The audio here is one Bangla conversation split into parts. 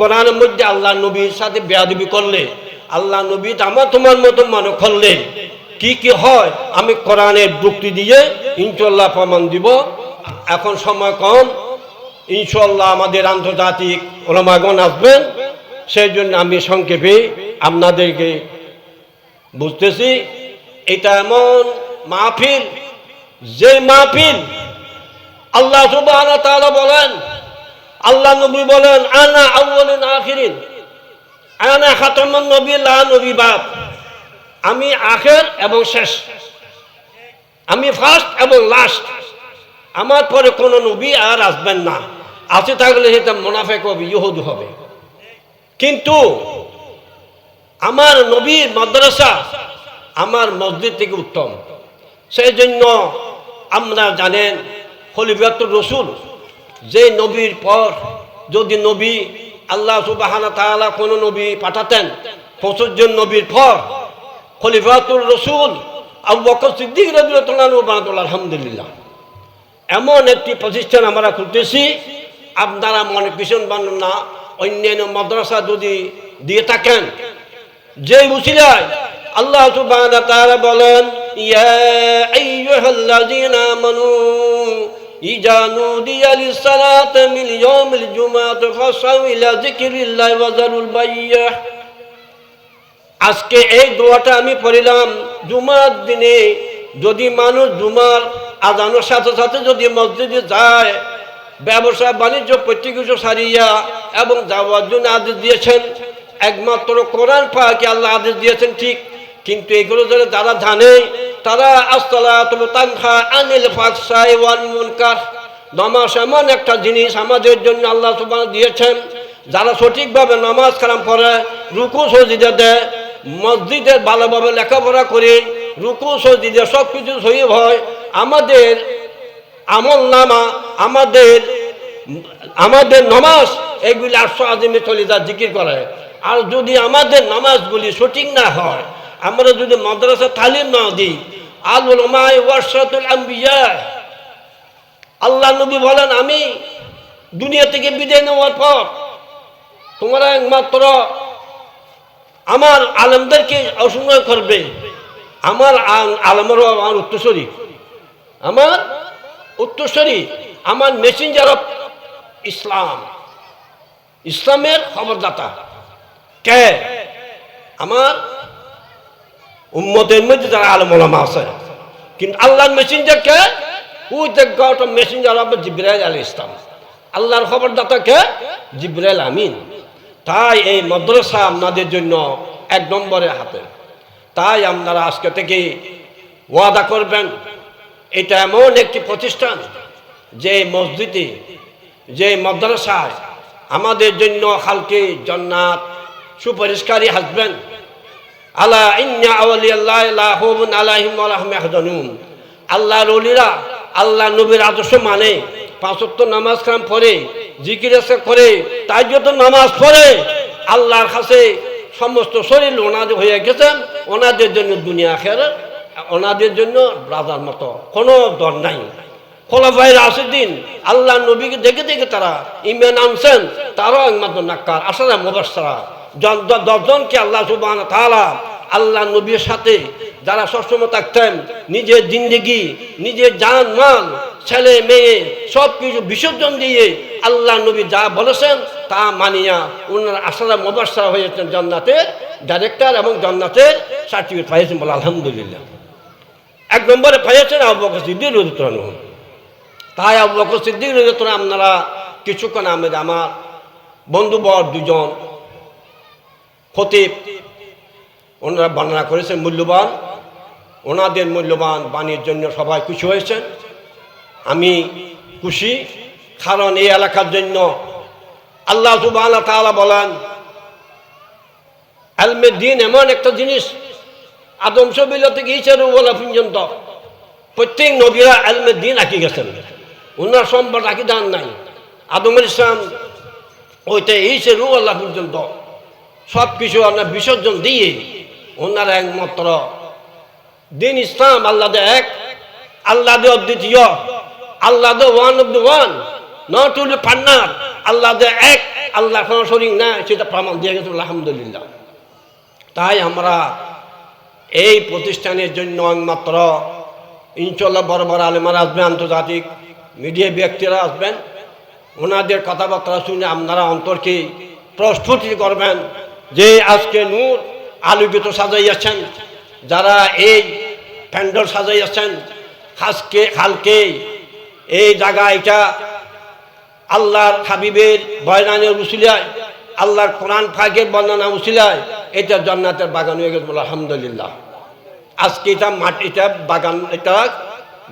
কোরআনের মধ্যে আল্লাহ নবীর সাথে বেয়াদবি করলে, আল্লাহ নবী আমার তোমার মতো মনে করলে, কি কি হয় আমি কোরআনের যুক্তি দিয়ে ইনশাল্লাহ প্রমাণ দিব। এখন সময় কম ইনশাল্লাহ আমাদের আন্তর্জাতিক ওলামাগণ আসবেন সেই জন্য আমি সংক্ষেপে আপনাদেরকে বুঝতেছি, এটা এমন মাহফিল, যে মাহফিল আল্লাহ ওয়া বলেন আল্লাহ নবী বলেন, আনা আউয়ালুন আখিরিন। আনা খাতামুন নবী, লা নবী বাদ আমি আখের এবং শেষ। আমি ফার্স্ট এবং লাস্ট আমার পরে কোনো নবী আর আসবেন না। আসে থাকলে সেটা মোনাফেক হবে, ইহুদি হবে। কিন্তু আমার নবীর মাদ্রাসা আমার মসজিদ থেকে উত্তম। সেই জন্য আমরা জানেন খলিফাতুর রসুল যে নবীর পর যদি নবী আল্লাহ সুবাহানা তাআলা কোনো নবী পাঠাতেন পঁচিশ নবীর পর খলিফাতুর রসুল আলহামদুলিল্লাহ। এমন একটি প্রতিষ্ঠান আমরা খুলতেছি, আপনারা মনে পিছন বানুন না, অন্যান্য মাদ্রাসা যদি দিয়ে থাকেন, যে উসিলায় আল্লাহ তাআলা বলেন, ইয়া ইজা নুদিয়া লিস-সালাতি মিন ইয়াউমিল জুমআতি ফাসাউ ইলা যিকরিল্লাহি ওয়া যারুল বাইয়্যাহ আজকে এই দোয়াটা আমি পড়িলাম জুমার দিনে। যদি মানুষ জুমার আজানোর সাথে সাথে যদি মসজিদে যায়, ব্যবসা বাণিজ্য প্রত্যেক সারিয়া এবং যাওয়ার জন্য আদেশ দিয়েছেন, একমাত্র কোরআন পাকে আল্লাহ আদেশ দিয়েছেন ঠিক কিন্তু এগুলো যারা যারা জানে, তারা আস্তলা তানখা আনিল ওয়ান নামাজ এমন একটা জিনিস আমাদের জন্য আল্লাহ দিয়েছেন, যারা সঠিকভাবে নামাজ কালাম পড়ে, রুকু সজিদে দেয় মসজিদের ভালোভাবে লেখাপড়া করে, রুকু সজিদে সব কিছু সহি হয়, আমাদের আমল নামা, আমাদের আমাদের নমাজ, এগুলি আটশো আদিমে চলে যা জিকির করে। আর যদি আমাদের নামাজগুলি সঠিক না হয় আমরা যদি মাদ্রাসা তালিম না দিই আম্বিয়া আল্লাহ নবী বলেন, আমি দুনিয়া থেকে বিদায় নেওয়ার পর তোমরা একমাত্র আমার আলমদেরকে অসংখ্য করবে। আমার আলমেরও আমার উত্তরস্বরী আমার উত্তরস্বরী আমার মেসেঞ্জার অফ ইসলাম ইসলামের খবরদাতা। কে? আমার উম্মতের মধ্যে যারা আলমলামা আছে। কিন্তু আল্লাহর মেসেঞ্জার কে? ওই দেখটা মেসেঞ্জার অফ জিব্রাইল আলী ইসলাম আল্লাহর খবরদাতা কে? জিব্রাইল আমিন। তাই এই মাদ্রাসা আপনাদের জন্য এক নম্বরে হাতে তাই আপনারা আজকে থেকে ওয়াদা করবেন, এটা এমন একটি প্রতিষ্ঠান যে মসজিদে, যে মাদ্রাসায় আমাদের জন্য খালকে, জন্নাত সুপরিষ্কারী হাসবেন আলা ইন্না আউলিয়াল্লাহ আলহামদনুন আল্লাহর অলিরা আল্লাহ নবীর আদর্শ মানে পাঁচত্ব নামাজ খাম পড়ে জিকির করে তাই যত নামাজ পড়ে, আল্লাহর কাছে সমস্ত শরীর ওনাদের হয়ে গেছেন ওনাদের জন্য দুনিয়া খের ওনাদের জন্য রাজার মতো। কোনো দর নাই। খোলাফাই রাশিদ্দিন আল্লাহ নবীকে দেখে দেখে তারা ইমেন আনছেন, তারাও একমাত্র নাক্কার আসারা মুবাসারা দশজনকে আল্লাহ সুবাহ তালা আল্লাহ নবীর সাথে যারা সবসময় থাকতেন, নিজের জিন্দগি, নিজের জান, মাল, ছেলে, মেয়ে সব কিছু বিসর্জন দিয়ে আল্লাহ নবী যা বলেছেন তা মানিয়া ওনারা আসারা মোবাসারা হয়েছেন জান্নাতের ডাইরেক্টর এবং জান্নাতের সার্টিফিকেট পাইয়েছেন বলে আলহামদুলিল্লাহ। এক নম্বরে পাইয়েছেন আবু সিদ্দিক রোদিত্রান তাই আবু সিদ্দিক রোদিত্রান আপনারা কিছুক্ষণ আমাদের আমার বন্ধুবর দুজন খতিব ওনারা বর্ণনা করেছেন, মূল্যবান। ওনাদের মূল্যবান বাণীর জন্য সবাই খুশি হয়েছেন। আমি খুশি কারণ এই এলাকার জন্য আল্লাহ সুবাহ তাআলা বলেন আলমের দিন এমন একটা জিনিস, আদম সবিল থেকে ইসারু বলা পর্যন্ত প্রত্যেক নবীরা আলমের দিন আঁকি গেছেন। ওনার সম্পদ আঁকি দান নাই। আদমের ইসলাম ওইটা ইসারু আল্লাহ পর্যন্ত সব কিছু আমরা বিসর্জন দিয়ে ওনারা একমাত্র দিন ইসলাম আল্লাহ এক আল্লাহ দে অদ্বিতীয় আল্লাহ one of the one not উল পান্নার আল্লাহ দে এক, আল্লাহ কোনো শরিক না সেটা প্রমাণ দিয়ে গেছে আলহামদুলিল্লাহ। তাই আমরা এই প্রতিষ্ঠানের জন্য একমাত্র ইনশাল্লাহ বড় বড় আলেমারা আসবেন, আন্তর্জাতিক মিডিয়া ব্যক্তিরা আসবেন, ওনাদের কথাবার্তা শুনে আপনারা অন্তরকে প্রস্তুতি করবেন যে আজকে নূর আলোকিত সাজাইয়াছেন, যারা এই প্যান্ডল সাজাইয়াছেন খাসকে খালকে এই জায়গা এটা আল্লাহর হাবিবের বয়নানের উসিলায়, আল্লাহর কোরআন ফাঁকের বর্ণনা উসিলায় এটা জন্নাতের বাগান হয়ে গেছে বলে আলহামদুলিল্লাহ। আজকে এটা মাঠ, এটা বাগান, এটা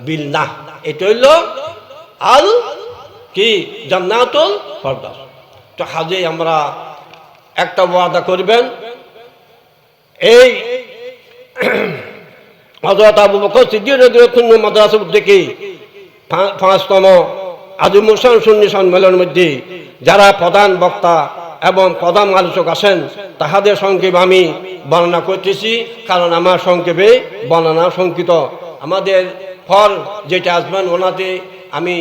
বিল না এটা হইল আল কি? জান্নাতুল ফরদাস তো হাজে আমরা একটা ওয়াদা করবেন, এই হজরত আবু বকর সিদ্দিক মাদ্রাসা মধ্যে যারা প্রধান বক্তা এবং প্রধান আলোচক আছেন, তাহাদের সংক্ষেপ আমি বর্ণনা করতেছি, কারণ আমার সংক্ষেপে বর্ণনা সংকিত আমাদের ফল যেটা আসবেন ওনাতে আমি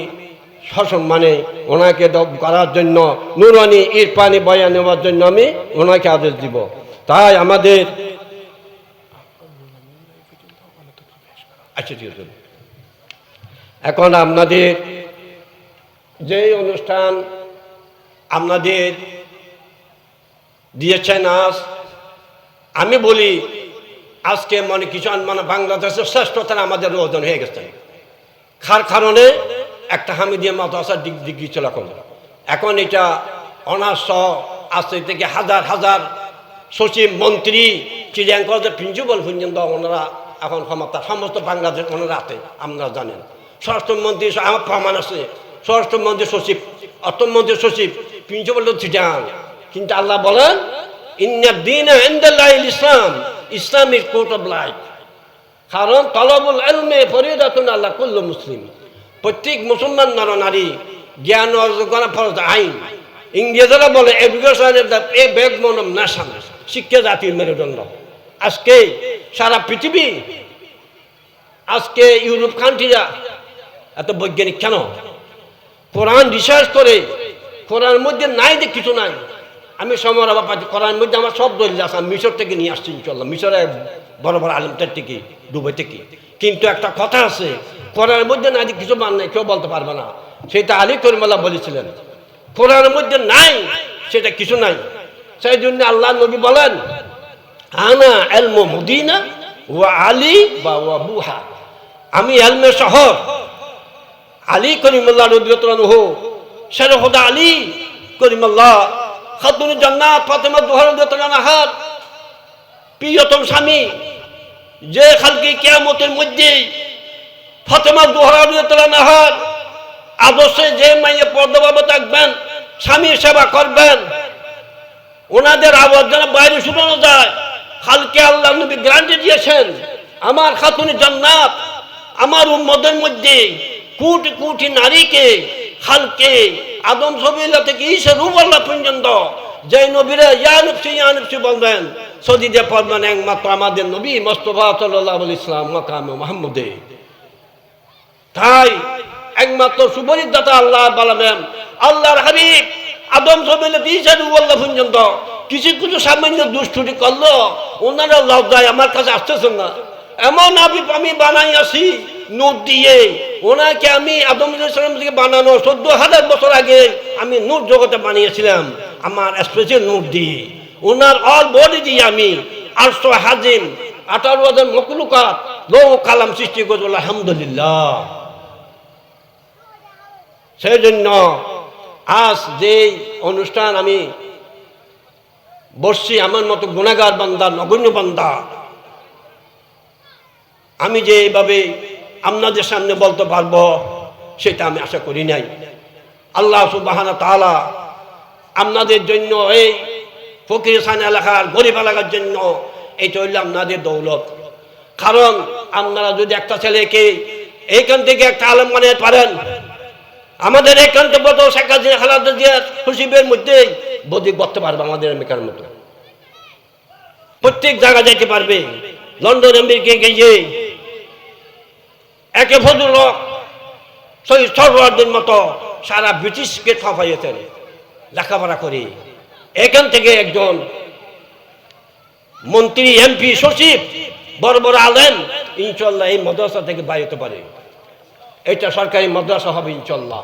সসম্মানে ওনাকে করার জন্য, নুরানি ইরপানি বয়া নেওয়ার জন্য আমি ওনাকে আদেশ দিব। তাই আমাদের আচ্ছা এখন আপনাদের যে অনুষ্ঠান আপনাদের দিয়েছেন আজ, আমি বলি, আজকে মানে কিছু মানে বাংলাদেশের শ্রেষ্ঠতার আমাদের ওজন হয়ে গেছে। খার কারণে একটা হামিদিয়া দিক দিক ছিল এখন। এখন এটা অনার্স আসতে থেকে হাজার হাজার সচিব মন্ত্রী চিড়িয়াঙ্কর প্রিন্সিপাল পর্যন্ত ওনারা এখন ক্ষমতা সমস্ত বাংলাদেশ ওনারা আছে আপনারা জানেন স্বরাষ্ট্রমন্ত্রী আমার প্রমাণ আছে। স্বরাষ্ট্রমন্ত্রী সচিব অর্থমন্ত্রী সচিব প্রিন্সিপাল তো চিটাং কিন্তু আল্লাহ বলেন Islam Islam is code of life কারণ তলবুল এলমে ফরিদাতুন আল্লাহ কুল্লু মুসলিম। প্রত্যেক মুসলমান নর নারী, জ্ঞান অর্জন করা ফরজ, আইন। ইংরেজরা বলে education a backbone of nation শিক্ষা জাতির মেরুদণ্ড। আজকে সারা পৃথিবী, আজকে ইউরোপ কান্ট্রিরা এত বৈজ্ঞানিক কেন? কোরআন রিসার্চ করে কোরআনের মধ্যে নাই যে কিছু নাই। আমি সময় আবার পাচ্ছি মধ্যে আমার সব দলিল আছে, আমি মিশর থেকে নিয়ে আসছি ইনশাল্লাহ। মিশরে বড় বড় আলিমটার থেকে, দুবাই থেকে। কিন্তু একটা কথা আছে কোরআনের মধ্যে যে কিছু মান নাই, কেউ বলতে পারবে না। সেটা আলী করিমাল্লাহ বলেছিলেন। কোরআনের মধ্যে নাই, সেটা কিছু নাই। সেই জন্য আল্লাহ নবী বলেন, আনা এলমো মদিনা ও আলী বা ও বুহা। আমি এলমে শহর, আলী করিমুল্লাহ রদিয়তরানুহ শেরহদা আলী করিমুল্লাহ, খাতুন জান্নাত, ফাতেমা দুহার রদিয়তরানাহার প্রিয়তম স্বামী, যে খালকে কেয়ামতের মধ্যে ফাতেমা রদিয়তরানাহার আদর্শে যে মাইয়ে পর্দভাবে থাকবেন, স্বামীর সেবা করবেন, ওনাদের আওয়াজ যেন বাইরে শুনানো যায়। খালকে আল্লাহ নবী গ্রান্টি দিয়েছেন, আমার খাতুন জান্নাত, আমার উম্মদের মধ্যে কোটি কোটি নারীকে খালকে আদম সবিল্লা থেকে ঈশা রুবাল্লাহ পর্যন্ত, যে নবীরা ইয়ানুফসি ইয়ানুফসি বলবেন সদিদে পড়বেন একমাত্র আমাদের নবী মোস্তফা সাল্লাহ ইসলাম মকামে মোহাম্মদে। তাই একমাত্র সুপরিদাতা আল্লাহ বালামেন আল্লাহর হাবিব আদম সবিল্লা ঈশা রুবাল্লাহ পর্যন্ত। কিছু কিছু সামান্য দুষ্টুটি করল, ওনারা লজ্জায় আমার কাছে আসতেছেন না। এমন আবি আমি বানাই আসি নূর দিয়ে। ওনাকে আমি আদম থেকে বানানো চোদ্দ হাজার বছর আগে আমি নোট জগতে বানিয়েছিলাম, আমার স্পেশাল নোট দিয়ে। ওনার অল বডি দিয়ে আমি আটশো হাজিম, আঠারো হাজার মকলুকাত লৌ কালাম সৃষ্টি করব আলহামদুলিল্লাহ। সেই জন্য আজ যে অনুষ্ঠান আমি বসছি, আমার মতো গুণাগার বান্দা, নগণ্য বান্দা, আমি যে এইভাবে আপনাদের সামনে বলতে পারব, সেটা আমি আশা করি নাই। আল্লাহ সুবাহানা তালা আপনাদের জন্য এই ফকির ফকিরসান এলাকার গরিব এলাকার জন্য এইটা হইল আপনাদের দৌলত। কারণ আপনারা যদি একটা ছেলেকে এইখান থেকে একটা আলম মানে পারেন আমাদের এখান থেকে বলতো শেখ হাসিনা, খালাদা হুসিবের মধ্যে বদি করতে পারবে আমাদের আমেরিকার মতো। প্রত্যেক জায়গা যাইতে পারবে। লন্ডন, আমেরিকা, গিয়ে একে ফজল শহীদ সরওয়ারদের মতো সারা ব্রিটিশকে ঠপাইয়েছেন লেখাপড়া করে। এখান থেকে একজন মন্ত্রী, এমপি, সচিব বড় বড় আলেন ইনশাল্লাহ এই মাদ্রাসা থেকে বাইরে পারে। এটা সরকারি মাদ্রাসা হবে ইনশাল্লাহ।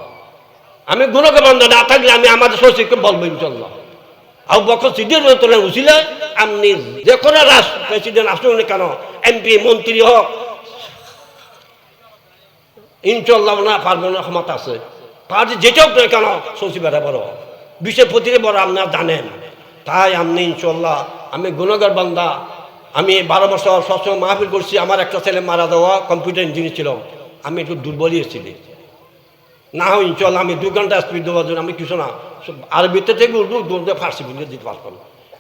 আমি গুণকে বন্ধ না থাকলে আমি আমাদের সচিবকে বলব ইনশাল্লাহ। আবু বকর সিদ্দিক তোলেন উচিলে আপনি যে কোনো রাষ্ট্র প্রেসিডেন্ট আসুন কেন, এমপি, মন্ত্রী হোক, ইনশাল্লাহ না পারব না ক্ষমতা আছে। পার্টি যেটাও কেন, সচিবেরা বড়। বিশ্বপতিরে বড় আপনারা জানেন। তাই আপনি ইনশাল্লাহ, আমি গুণগার বান্দা। আমি বারো বছর সবসময় মাহফিল করছি, আমার একটা ছেলে মারা দেওয়া কম্পিউটার ইঞ্জিনিয়ার ছিল। আমি একটু দুর্বলই ছিলি না হয় ইনশাল্লাহ আমি দু ঘণ্টা স্পিড দেওয়ার জন্য আমি কিছু না আরবিতে থেকে উর্দু উর্দু ফার্সি বুঝে দিতে পারতাম।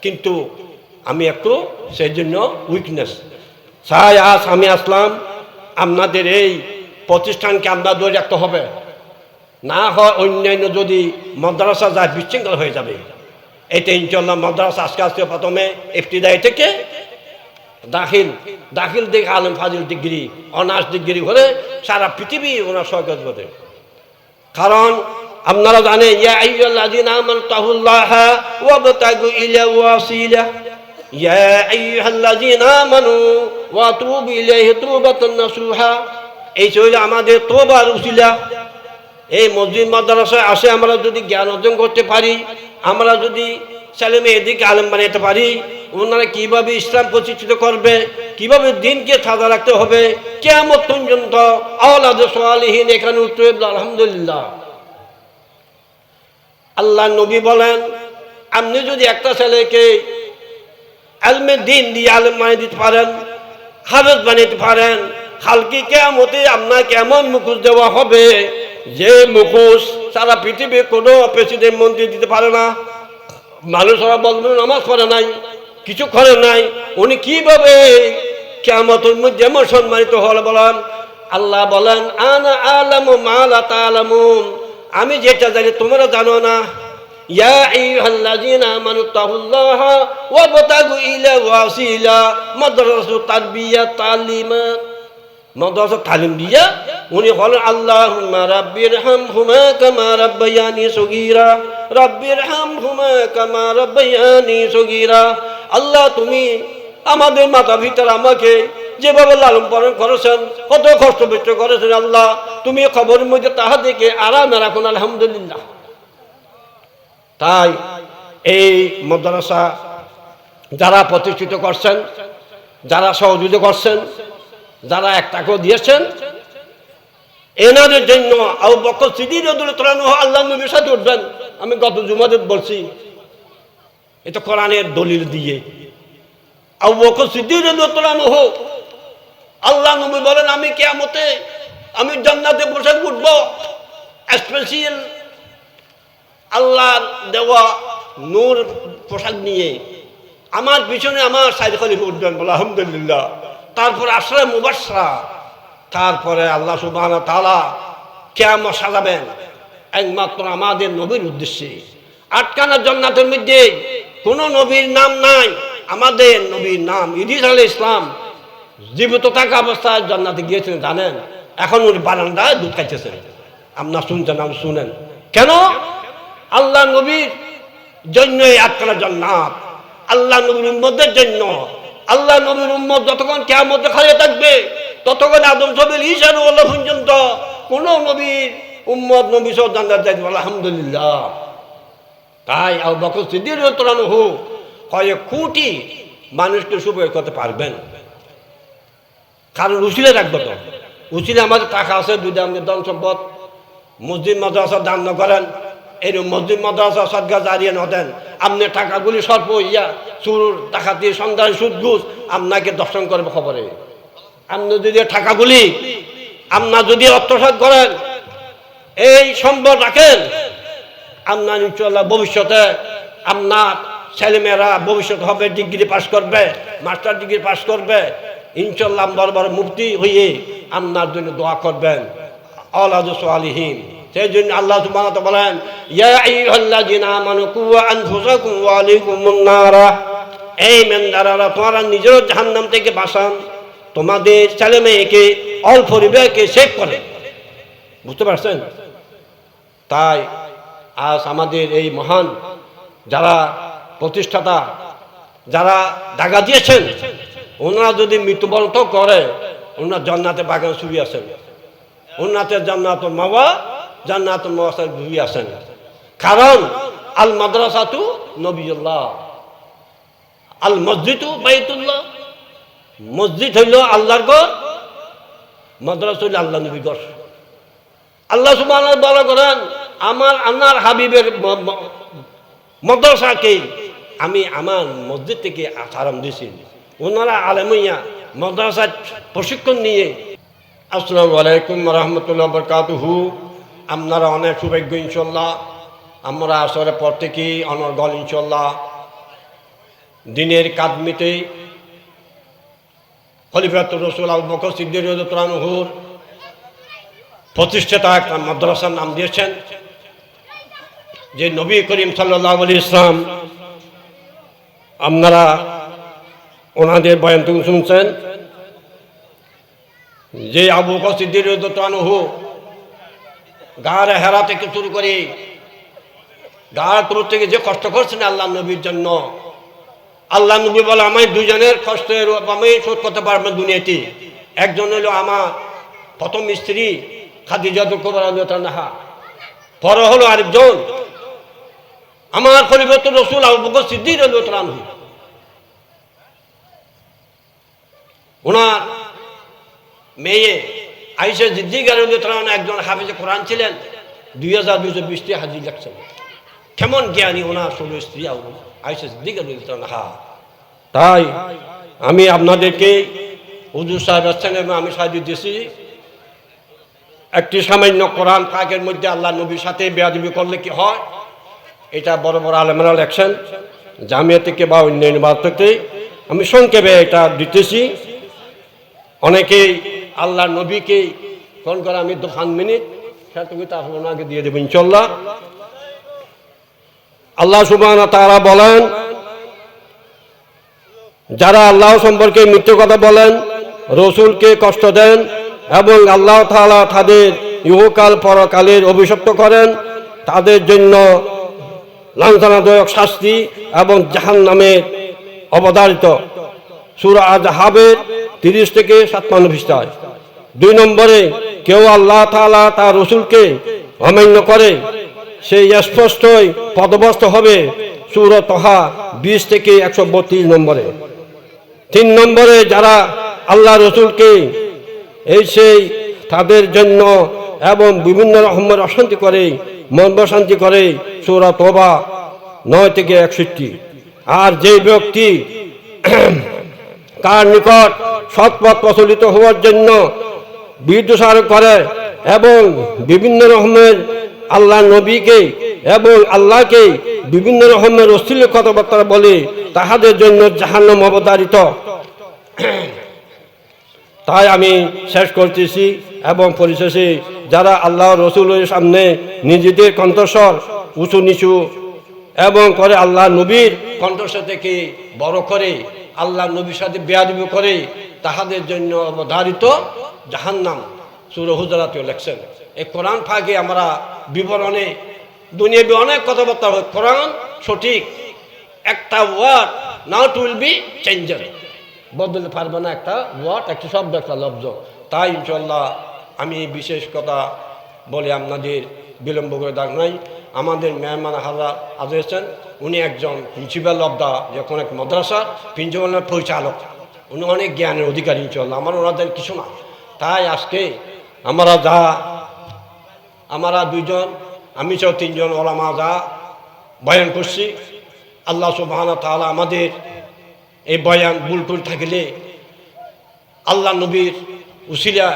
কিন্তু আমি একটু সেই জন্য উইকনেস সাই আজ আমি আসলাম, আপনাদের এই প্রতিষ্ঠানকে আমরা ধরে রাখতে হবে। না হয় অন্যান্য যদি মাদ্রাসা যায় বিশৃঙ্খল হয়ে যাবে। এটা ইনশাল্লাহ মাদ্রাসা আজকে আজকে প্রথমে এফটিদাই থেকে দাখিল দাখিল থেকে আলম ফাজিল ডিগ্রি, অনার্স ডিগ্রি হলে সারা পৃথিবী ওনার সহযোগ করে কারণ আপনারা আমানু ওয়া এই ছিল আমাদের তোবার উসিলা। এই মসজিদ মাদ্রাসায় আসে আমরা যদি জ্ঞান অর্জন করতে পারি, আমরা যদি ছেলে মেয়েদিকে আলেম বানাতে পারি। ওনারা কীভাবে ইসলাম প্রতিষ্ঠিত করবে, কীভাবে দিনকে সাজা রাখতে হবে কেমন পর্যন্ত আওলাদ সোয়ালিহীন এখানে আলহামদুলিল্লাহ। আল্লাহ নবী বলেন, আপনি যদি একটা ছেলেকে আলমে দিন দিয়ে আলেম বানিয়ে দিতে পারেন, হাফেজ বানিয়ে পারেন হালকি কেমতে আপনাকে এমন মুখোশ দেওয়া হবে যে মুখোশ সারা পৃথিবীর কোনো প্রেসিডেন্ট মন্ত্রী দিতে পারে না। মানুষরা বলবেন নামাজ পড়ে নাই, কিছু করে নাই। উনি কীভাবে কেমতের মধ্যে এমন সম্মানিত হল বলেন, আল্লাহ বলেন, আনা আলামু মালা তালামুন। আমি যেটা জানি তোমরা জানো না। ইয়া আইয়ুহাল্লাযীনা আমানু তাকুল্লাহ ওয়া বাতাগু ইলা ওয়াসিলা মাদ্রাসু তারবিয়া তালিমা। মাদ্রাসা তালিম দিয়া, উনি হলেন আল্লাহ রাব্বির হাম হুমা কামা রাব্বায়ানি সগীরা। রাব্বির হাম হুমা কামা রাব্বায়ানি সগীরা। আল্লাহ, তুমি আমাদের মাতা পিতার আমাকে যেভাবে লালন পালন করেছেন, কত কষ্ট বিষ্ট করেছেন, আল্লাহ, তুমি খবরের মধ্যে তাহা দেখে আরামে রাখুন, আলহামদুলিল্লাহ। তাই এই মাদ্রাসা যারা প্রতিষ্ঠিত করছেন, যারা সহযোগিতা করছেন যারা এক টাকাও দিয়েছেন এনাদের জন্য সিদ্দিক রাদিয়াল্লাহু আল্লাহ নবীর সাথে উঠবেন। আমি গত জুমাদের বলছি এটা কোরআনের দলিল দিয়ে। সিদ্দিক রাদিয়াল্লাহু আল্লাহ নবী বলেন, আমি কিয়ামতে আমি জান্নাতে বসে উঠব। স্পেশাল আল্লাহর দেওয়া নূর পোশাক নিয়ে। আমার পিছনে আমার সাইড খলিফা উঠবেন বলে আলহামদুলিল্লাহ। তারপরে আশ্রয় মুবাসরা। তারপরে আল্লাহ সুবাহ তালা কেমন সাজাবেন একমাত্র আমাদের নবীর উদ্দেশ্যে। আটকানা জন্নাতের মধ্যে কোন নবীর নাম নাই, আমাদের নবীর নাম ইদিস আল ইসলাম জীবিত থাকা অবস্থায় জান্নাতে গিয়েছিলেন, জানেন? এখন উনি বারান্দায় দুধ খাইতেছেন। আপনার শুনছেন আমি শুনেন। কেন? আল্লাহ নবীর জন্য এই আটকানা জান্নাত। আল্লাহ নবীর উম্মদের জন্য আল্লাহ নবীর উম্মত যতক্ষণ কেমন খালিয়ে থাকবে, ততক্ষণ আদম সবিল ঈশান পর্যন্ত কোন নবীর উম্মত নবী সব জান্নাত যাইতে আলহামদুলিল্লাহ। তাই আবু বকর রাদিয়াল্লাহু আনহু কয়েক কোটি মানুষকে সুপয়োগ করতে পারবেন কারণ উচিলে রাখব তো। উচিলে আমাদের টাকা আছে দুইটা আমাদের ধন সম্পদ মসজিদ, মাদ্রাসা দান করেন এরকম মসজিদ, মাদ্রাসা, সদগা জারিয়ে ন দেন। আপনি টাকাগুলি সর্প ইয়া চুর ডাকাতি, সন্ধান সুদ ঘুষ আপনাকে দর্শন করবে খবরে। আপনি যদি টাকাগুলি আপনার যদি অর্থসাত করেন, এই সম্পদ রাখেন আপনার ইনশাল্লাহ ভবিষ্যতে আপনার ছেলেমেয়েরা ভবিষ্যৎ হবে, ডিগ্রি পাস করবে, মাস্টার ডিগ্রি পাস করবে ইনশাল্লাহ বড় বড় মুক্তি হয়ে আপনার জন্য দোয়া করবেন। আলাদ সালিহীন সেই জন্য আল্লাহ সুবহানাহু ওয়া বলেন, ইয়া আইয়ুহাল্লাযিনা আমানু কু আনফুসাকুম ওয়া আলাইকুমুন নারা এই মেন্দারারা তোমরা নিজের জাহান্নাম থেকে বাঁচান। তোমাদের ছেলে মেয়েকে অল পরিবারকে সেভ করে। বুঝতে পারছেন? তাই আজ আমাদের এই মহান যারা প্রতিষ্ঠাতা, যারা দাগা দিয়েছেন, ওনারা যদি মৃত্যুবরণ করে, ওনার জন্নাতে বাগান শুয়ে আছেন। ওনাতে জান্নাত মাওয়া জান্নাত মাওয়াসার ঘুরিয়ে আছেন। কারণ আল মাদ্রাসাতু নবীল্লাহ আল মসজিদু বাইতুল্লাহ। মসজিদ হইল আল্লাহর ঘর, মাদ্রাসা হইল আল্লাহ নবী ঘর। আল্লাহ সুবাহ বলা করেন আমার আনার হাবিবের মাদ্রাসাকে আমি আমার মসজিদ থেকে আরাম দিয়েছি ওনারা আলমিয়া মাদ্রাসার প্রশিক্ষণ নিয়ে, আসসালামু আলাইকুম রহমতুল্লাহ বরকাতুহু। আপনারা অনেক সৌভাগ্য, ইনশাল্লাহ। আমরা আসলে পর থেকেই অনর্গল, ইনশাল্লাহ। দিনের কাদমিতে খলিফাতুর রসুল আল বকর সিদ্দির রানুহুর প্রতিষ্ঠাতা একটা মাদ্রাসার নাম দিয়েছেন, যে নবী করিম সাল্লাহ আলী ইসলাম আপনারা ওনাদের বয়ান শুনছেন, যে আবু বকর সিদ্দির রানুহু হেরা থেকে শুরু করে গার তুর থেকে যে কষ্ট করছেন আল্লাহ নবীর জন্য। আল্লাহ নবী বলে আমি দুজনের কষ্টের আমি শোধ করতে পারব দুনিয়াতে। একজন হলো আমার প্রথম স্ত্রী খাদিজাতুল কুবরা নাহা পর হলো আরেকজন, আমার খলিফতুর রসুল আবু বকর ওনার মেয়ে আইসা জিদ্দিক রান একজন হাফিজে কোরআন ছিলেন। দুই হাজার দুইশো বিশটি হাজির লাগছেন কেমন জ্ঞানী ওনার ষোলো স্ত্রী আইসা সিদ্দিক হা তাই আমি আপনাদেরকে হুজুর সাহেব আসছেন এবং আমি সাহায্য দিয়েছি। একটি সামান্য কোরআন পাকের মধ্যে আল্লাহ নবীর সাথে বেয়াদবি করলে কি হয়? এটা বড় বড় আলমেরা লেখছেন। জামিয়া থেকে বা অন্য থেকে। আমি সংক্ষেপে এটা দিতেছি। অনেকেই আল্লাহ নবীকে ফোন করে, আমি পাঁচ মিনিট। সেটুকু তার ওনাকে দিয়ে দেবো ইনশাল্লাহ আল্লাহ সুবাহ তারা বলেন, যারা আল্লাহ সম্পর্কে মিথ্যে কথা বলেন, রসুলকে কষ্ট দেন এবং আল্লাহ তালা তাদের ইহকাল পরকালের অভিশপ্ত করেন, তাদের জন্য লাঞ্ছনাদায়ক শাস্তি এবং জাহান নামে অবধারিত। সুরা আজহাবের তিরিশ থেকে সাতপান্ন পৃষ্ঠায়। দুই নম্বরে কেউ আল্লাহ তাআলা তার রসুলকে অমান্য করে, সেই স্পষ্টই পদভস্ত হবে সুরত তহা বিশ থেকে একশো বত্রিশ নম্বরে। তিন নম্বরে যারা আল্লাহ রসুলকে এই সেই তাদের জন্য এবং বিভিন্ন রকমের অশান্তি করে, মন শান্তি করে সৌরা তোবা নয় থেকে একষট্টি। আর যে ব্যক্তি কার নিকট সৎপথ প্রচলিত হওয়ার জন্য বিদ্বেষার করে এবং বিভিন্ন রকমের আল্লাহ নবীকে এবং আল্লাহকে বিভিন্ন রকমের অশ্লীল কথাবার্তা বলে তাহাদের জন্য জাহান্নাম অবতারিত। তাই আমি শেষ করতেছি এবং পরিশেষে যারা আল্লাহ রসুলের সামনে নিজেদের কণ্ঠস্বর উঁচু নিচু এবং করে আল্লাহ নবীর কণ্ঠস্বর থেকে বড় করে আল্লাহ নবীর সাথে বেয়াদবি করে তাহাদের জন্য অবধারিত জাহান্নাম, সুর হুজরাতেও লেখছেন। এই কোরআন ফাঁকে আমরা বিবরণে, দুনিয়াবি অনেক কথাবার্তা হয়। কোরআন সঠিক, একটা word not will be changer বদলতে পারবে না একটা ওয়ার্ড একটা শব্দ, একটা লব্জ। তাই ইনশাল্লাহ আমি বিশেষ কথা বলে আপনাদের বিলম্ব করে দাগ নাই। আমাদের মেহমান হাজরা আছেন উনি একজন প্রিন্সিপাল অব দা যে কোনো এক মাদ্রাসা প্রিন্সিপালের পরিচালক। উনি অনেক জ্ঞানের অধিকারী ইনশাল্লাহ আমার ওনাদের কিছু না। তাই আজকে আমরা যা, আমরা দুইজন, আমি সব তিনজন ওলামা যা বয়ান করছি, আল্লাহ সুবাহানা তাআলা আমাদের এই বয়ান বুলটুল থাকলে আল্লাহ নবীর উসিলা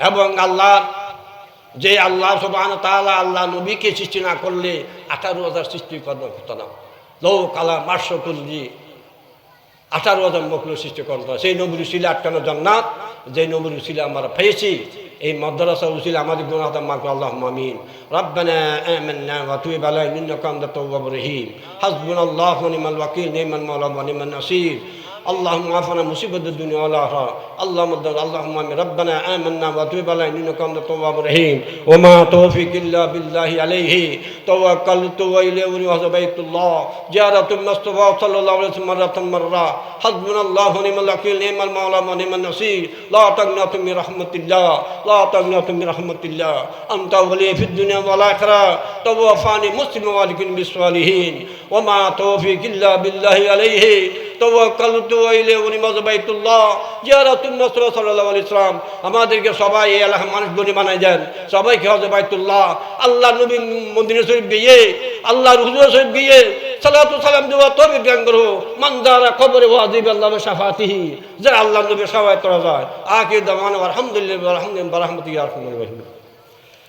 এবং আল্লাহর যে আল্লাহ সুবাহানা তাআলা আল্লাহ নবীকে সৃষ্টি না করলে আঠারো হাজার সৃষ্টি করার হতো না লৌ কালা মার্শকুল্লি আঠারো হাজার মকলু সৃষ্টি করতে সেই নবীর উসিলা আটকানো জান্নাত যে নবীর উসিলা আমরা পেয়েছি এই মাদ্রাসা উসিলা আমাদের গুণাহ মাকু আল্লাহ মামিন রব্বানা آمنا وتوب علينا إنك أنت التواب الرحيم حسبنا الله ونعم الوكيل نعم المولى ونعم النصير اللهم عافنا مصيبة الدنيا والآخرة اللهم ادر اللهم آمين ربنا آمنا وتوب علينا إنك أنت التواب الرحيم وما توفيق إلا بالله عليه توكلت وإليه ونعوذ بيت الله زيارة المصطفى صلى الله عليه وسلم مرة مرة حسبنا الله ونعم الوكيل نعم المولى ونعم النصير لا تقنطوا من رحمة الله لا تقنطوا من رحمة الله أنت ولي في الدنيا والآخرة توفاني مسلم والكن بالصالحين ওমা তৌফিক ইল্লা বিল্লাহি আলাইহি, তওয়াক্কালতু ইলাইহি উনি মাজবাইতুল্লাহ ইয়া রাসূল নাসর সাল্লাল্লাহু আলাইহি সাল্লাম আমাদেরকে সবাই এই আল্লাহ মানুষ গনি বানাই দেন। সবাইকে হজ বাইতুল্লাহ আল্লাহ নবী মদিনা শরীফ গিয়ে আল্লাহ হুজুর শরীফ গিয়ে সালাতু সালাম দেওয়া তবে জ্ঞান করো। মানদারা কবরে ওয়াজিব আল্লাহ শাফাতিহি যে আল্লাহ নবী সবাই করা যায়। আকে দামান আলহামদুলিল্লাহ আলহামদুলিল্লাহ রহমতুল্লাহ